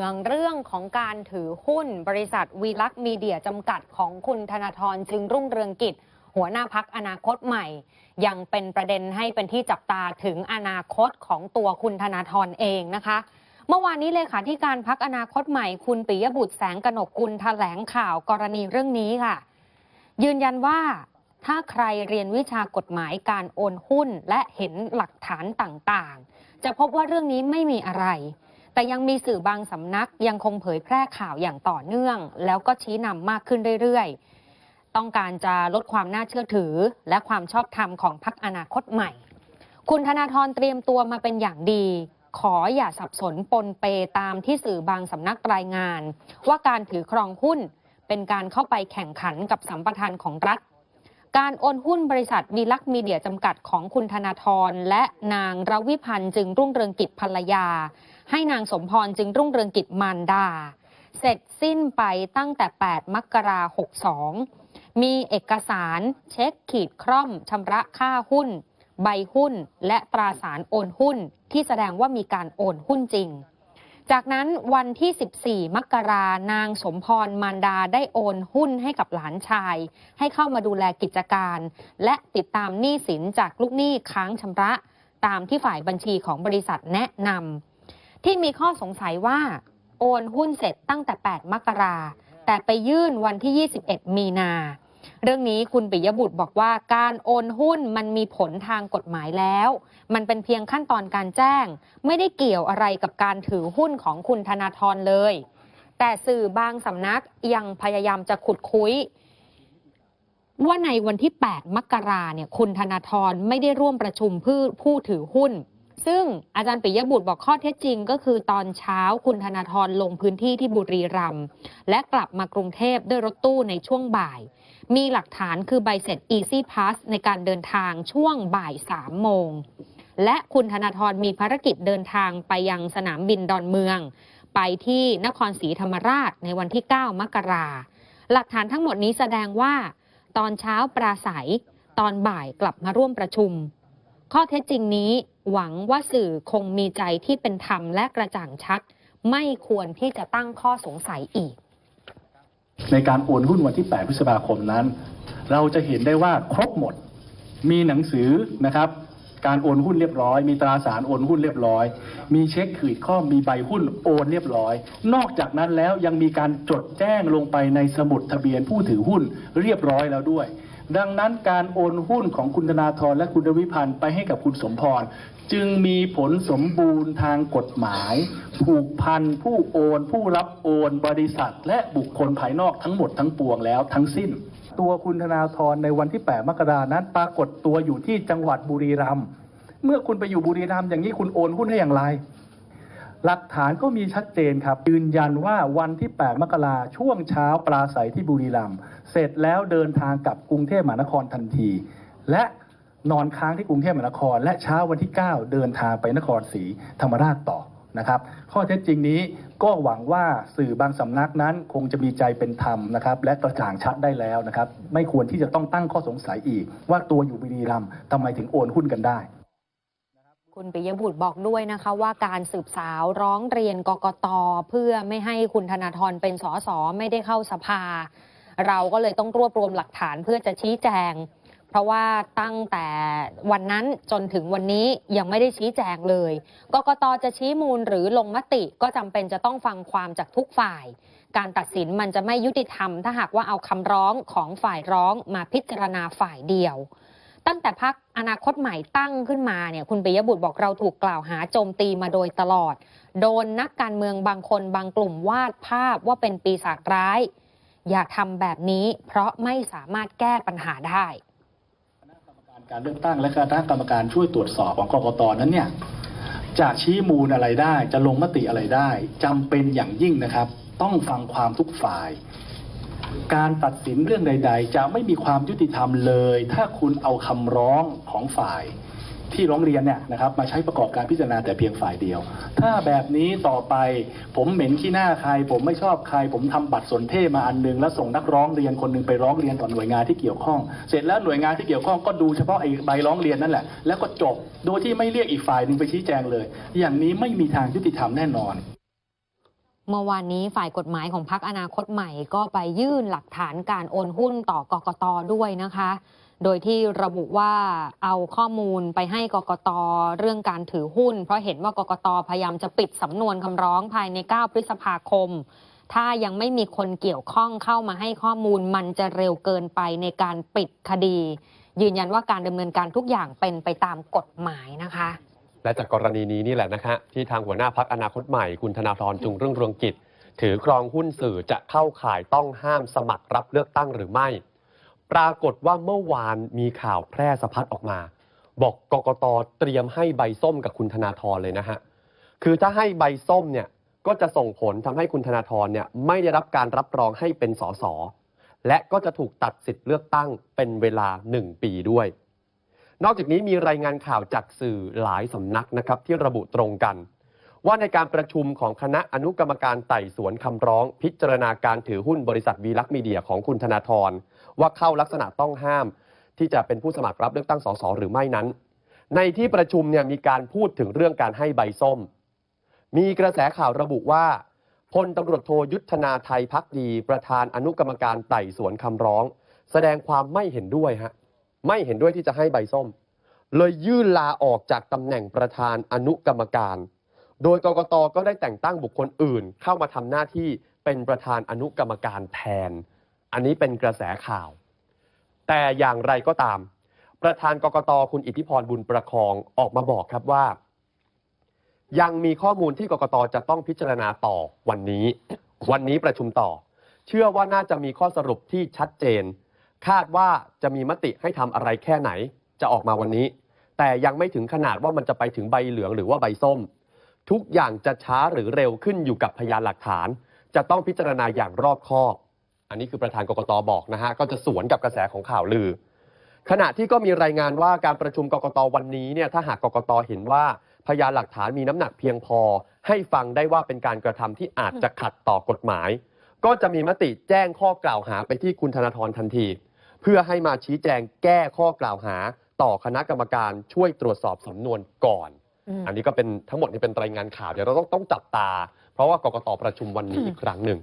เรื่องเรื่องของการถือหุ้นบริษัทวีลักษ์มีเดียจำกัดของคุณธนาธรจึงรุ่งเรืองกิจ หัวหน้าพักอนาคตใหม่ ยังเป็นประเด็นให้เป็นที่จับตาถึงอนาคตของตัวคุณธนาธรเองนะคะ เมื่อวานนี้เลขาธิการพักอนาคตใหม่ คุณปิยบุตรแสงกนกกุลแถลงข่าวกรณีเรื่องนี้ค่ะ ยืนยันว่าถ้าใครเรียนวิชากฎหมายการโอนหุ้นและเห็นหลักฐานต่างๆ จะพบว่าเรื่องนี้ไม่มีอะไร แต่ยังมีสื่อบางสำนักยังคงเผยแพร่ข่าวอย่างต่อเนื่อง แล้วก็ชี้นำมากขึ้นเรื่อยๆ ต้องการจะลดความน่าเชื่อถือ และความชอบธรรมของพรรคอนาคตใหม่ คุณธนาธรเตรียมตัวมาเป็นอย่างดี ขออย่าสับสนปนเปตามที่สื่อบางสำนักรายงาน ว่าการถือครองหุ้นเป็นการเข้าไปแข่งขันกับสัมปทานของรัฐการโอนหุ้นบริษัทวีลักษ์มีเดียจำกัดของคุณธนาธรและนางรวิพันธ์จึงรุ่งเรืองกิจภรรยา ให้นางสมพรจึงรุ่งเรืองกิจมารดา เสร็จสิ้นไปตั้งแต่ 8 มกราคม 62 มีเอกสารเช็คขีดคร่อมชำระค่าหุ้น ใบหุ้น และตราสารโอนหุ้นที่แสดงว่ามีการโอนหุ้นจริง จากนั้นวันที่ 14 มกรานางสมพรมารดาได้โอนหุ้นให้กับหลานชาย ให้เข้ามาดูแลกิจการ และติดตามหนี้สินจากลูกหนี้ค้างชำระ ตามที่ฝ่ายบัญชีของบริษัทแนะนำ ที่มีข้อสงสัยว่าโอนหุ้นเสร็จตั้งแต่ 8 มกรา แต่ไปยื่นวันที่ 21 มีนา เรื่องนี้คุณปิยบุตรบอกว่าการโอนหุ้นมันมีผลทางกฎหมายแล้ว มันเป็นเพียงขั้นตอนการแจ้ง ไม่ได้เกี่ยวอะไรกับการถือหุ้นของคุณธนาธรเลย แต่สื่อบางสำนักยังพยายามจะขุดคุยว่าในวันที่ 8 มกราเนี่ยคุณธนาธรไม่ได้ร่วมประชุมผู้ผู้ถือหุ้น ซึ่งอาจารย์ปิยบุตรบอกข้อเท็จจริง ก็คือตอนเช้าคุณธนาธรลงพื้นที่ที่บุรีรัมย์และกลับมากรุงเทพด้วยรถตู้ในช่วงบ่าย มีหลักฐานคือใบเสร็จ Easy Pass ในการเดินทางช่วงบ่าย3โมง และคุณธนาธรมีภารกิจเดินทางไปยังสนามบินดอนเมือง ไปที่นครศรีธรรมราชในวันที่ 9 มกราหลักฐานทั้งหมดนี้แสดงว่า ตอนเช้าปราศัย ตอนบ่ายกลับมาร่วมประชุม ข้อเท็จจริงนี้ หวังว่าสื่อคงมีใจที่เป็นธรรมและกระจ่างชัด ไม่ควรที่จะตั้งข้อสงสัยอีก ในการโอนหุ้นวันที่ 8 พฤษภาคมนั้น เราจะเห็นได้ว่าครบหมด มีหนังสือนะครับ การโอนหุ้นเรียบร้อย มีตราสารโอนหุ้นเรียบร้อย มีเช็คขีดข้อมีใบหุ้นโอนเรียบร้อย นอกจากนั้นแล้วยังมีการจดแจ้งลงไปในสมุดทะเบียนผู้ถือหุ้นเรียบร้อยแล้วด้วย ดังนั้นการโอนหุ้นของคุณธนาธรและคุณดวิพันธ์ไปให้กับคุณสมพร จึงมีผลสมบูรณ์ทางกฎหมาย ผูกพันผู้โอน ผู้รับโอนบริษัท และบุคคลภายนอกทั้งหมดทั้งปวงแล้วทั้งสิ้น ตัวคุณธนาธรในวันที่ 8 มกรานั้นปรากฏตัวอยู่ที่จังหวัดบุรีรัมย์เมื่อคุณไปอยู่บุรีรัมย์อย่างนี้คุณโอนหุ้นให้อย่างไร หลักฐานก็มีชัดเจนครับ ยืนยันว่าวันที่ 8 มกราช่วงเช้าปราศัยที่บุรีรัมย์เสร็จแล้วเดินทางกลับกรุงเทพมหานครทันที และนอนค้างที่กรุงเทพมหานคร และเช้าวันที่ 9 เดินทางไปนครศรีธรรมราชต่อนะครับ ข้อเท็จจริงนี้ก็หวังว่าสื่อบางสำนักนั้นคงจะมีใจเป็นธรรมนะครับ และกระจ่างชัดได้แล้วนะครับ ไม่ควรที่จะต้องตั้งข้อสงสัยอีก ว่าตัวอยู่บุรีรัมย์ทำไมถึงโอนหุ้นกันได้ คุณปิยบุตรบอกด้วยนะคะว่าการสืบสาวร้องเรียนกกตเพื่อไม่ให้คุณธนาธรเป็นสสไม่ได้เข้าสภา เราก็เลยต้องรวบรวมหลักฐานเพื่อจะชี้แจง เพราะว่าตั้งแต่วันนั้นจนถึงวันนี้ยังไม่ได้ชี้แจงเลยกกตจะชี้มูลหรือลงมติก็จำเป็นจะต้องฟังความจากทุกฝ่าย การตัดสินมันจะไม่ยุติธรรม ถ้าหากว่าเอาคำร้องของฝ่ายร้องมาพิจารณาฝ่ายเดียว ตั้งแต่พักอนาคตใหม่ตั้งขึ้นมาเนี่ยคุณปิยบุตรบอกเราถูกกล่าวหาโจมตีมาโดยตลอด โดนนักการเมืองบางคนบางกลุ่มวาดภาพว่าเป็นปีศาจร้าย อย่าทำแบบนี้ เพราะไม่สามารถแก้ปัญหาได้การเลือกตั้งและคณะกรรมการช่วยตรวจสอบของกรกตนั้นเนี่ยจะชี้มูลอะไรได้ จะลงมติอะไรได้จำเป็นอย่างยิ่งนะครับ ต้องฟังความทุกฝ่าย การตัดสินเรื่องใด ๆ จะไม่มีความยุติธรรมเลย ถ้าคุณเอาคำร้องของฝ่ายที่ร้องเรียนเนี่ยนะครับมาใช้ประกอบการพิจารณาแต่เพียงฝ่ายเดียว ถ้าแบบนี้ต่อไปผมเหม็นขี้หน้าใคร ผมไม่ชอบใคร ผมทำบัตรสนเทมาอันหนึง แล้วส่งนักร้องเรียนคนหนึงไปร้องเรียนต่อหน่วยงานที่เกี่ยวข้อง เสร็จแล้วหน่วยงานที่เกี่ยวข้องก็ดูเฉพาะไอ้ใบร้องเรียนนั่นแหละ แล้วก็จบโดยที่ไม่เรียกอีกฝ่ายหนึ่งไปชี้แจงเลย อย่างนี้ไม่มีทางยุติธรรมแน่นอน เมื่อวานนี้ฝ่ายกฎหมายของพักอนาคตใหม่ ก็ไปยื่นหลักฐานการโอนหุ้นต่อกกตด้วยนะคะ โดยที่ระบุว่าเอาข้อมูลไปให้กกตเรื่องการถือหุ้น เพราะเห็นว่ากกตพยายามจะปิดสำนวนคำร้องภายใน 9 พฤษภาคม ถ้ายังไม่มีคนเกี่ยวข้องเข้ามาให้ข้อมูลมันจะเร็วเกินไปในการปิดคดี ยืนยันว่าการดำเนินการทุกอย่างเป็นไปตามกฎหมายนะคะ และจากกรณีนี้นี่แหละนะฮะที่ทางหัวหน้าพักอนาคตใหม่คุณธนาธรจึงรุ่งเรืองกิจ ถือครองหุ้นสื่อจะเข้าข่ายต้องห้ามสมัครรับเลือกตั้งหรือไม่ ปรากฏว่าเมื่อวานมีข่าวแพร่สะพัดออกมา บอกกกตเตรียมให้ใบส้มกับคุณธนาธรเลยนะฮะคือถ้าให้ใบส้มเนี่ยก็จะส่งผลทำให้คุณธนาธรเนี่ยไม่ได้รับการรับรองให้เป็นสสและก็จะถูกตัดสิทธิ์เลือกตั้งเป็นเวลา 1 ปีด้วย นอกจากนี้มีรายงานข่าวจากสื่อหลายสำนักนะครับที่ระบุตรงกัน ว่าในการประชุมของคณะอนุกรรมการไต่สวนคำร้อง พิจารณาการถือหุ้นบริษัทวีลักษ์มีเดียของคุณธนาธรว่าเข้าลักษณะต้องห้าม ที่จะเป็นผู้สมัครรับเลือกตั้งสสหรือไม่นั้น ในที่ประชุมเนี่ยมีการพูดถึงเรื่องการให้ใบส้ม มีกระแสข่าวระบุว่าพลตำรวจโทยุทธนาไทยพักดี ประธานอนุกรรมการไต่สวนคำร้อง แสดงความไม่เห็นด้วยฮะ ไม่เห็นด้วยที่จะให้ใบส้ม เลยยื่นลาออกจากตำแหน่งประธานอนุกรรมการ โดยกกตก็ได้แต่งตั้งบุคคลอื่น เข้ามาทำหน้าที่เป็นประธานอนุกรรมการแทน อันนี้เป็นกระแสข่าว แต่อย่างไรก็ตาม ประธานกกตคุณอิทธิพรบุญประคองออกมาบอกครับว่า ยังมีข้อมูลที่กกตจะต้องพิจารณาต่อวันนี้ วันนี้ประชุมต่อ เชื่อว่าน่าจะมีข้อสรุปที่ชัดเจน คาดว่าจะมีมติให้ทำอะไรแค่ไหน จะออกมาวันนี้ แต่ยังไม่ถึงขนาดว่ามันจะไปถึงใบเหลืองหรือว่าใบส้ม ทุกอย่างจะช้าหรือเร็วขึ้นอยู่กับพยานหลักฐาน จะต้องพิจารณาอย่างรอบคอบ อันนี้คือประธานกกตบอกนะฮะก็จะสวนกับกระแสของข่าวลือ ขณะที่ก็มีรายงานว่าการประชุมกกตวันนี้เนี่ยถ้าหากกกตเห็นว่าพยานหลักฐานมีน้ำหนักเพียงพอ ให้ฟังได้ว่าเป็นการกระทำที่อาจจะขัดต่อกฎหมาย ก็จะมีมติแจ้งข้อกล่าวหาไปที่คุณธนาธรทันที เพื่อให้มาชี้แจงแก้ข้อกล่าวหา ต่อคณะกรรมการช่วยตรวจสอบสำนวนก่อนอืมอันนี้ก็เป็นทั้งหมดนี่เป็นรายงานข่าวเดี๋ยวเราต้องต้องจับตา เพราะว่ากกตประชุมวันนี้อีกครั้งหนึ่ง